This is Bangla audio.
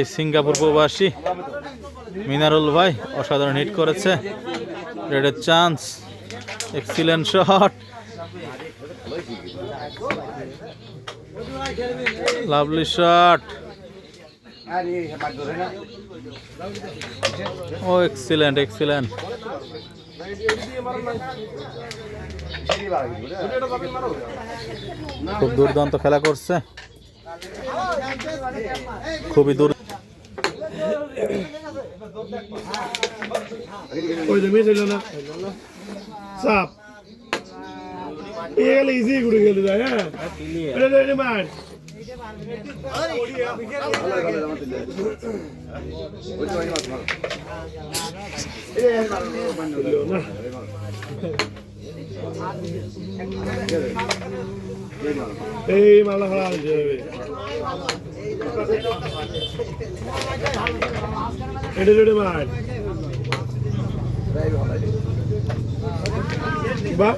এই সিঙ্গাপুর প্রবাসী মিনারুল ভাই অসাধারণ হিট করেছে। রেডের chance excellent shot lovely shot ও এক্সিলেন্ট এক্সিলেন্ট খুব দুর্দান্ত খেলা করছে। খুবই দূর ওই যে মিস না সাপ। এ গেলে ইজি ঘুরে গেল হ্যাঁ? এটা মার এই মালা আনতে হবে। এটা জুড়ে মার। বাহ।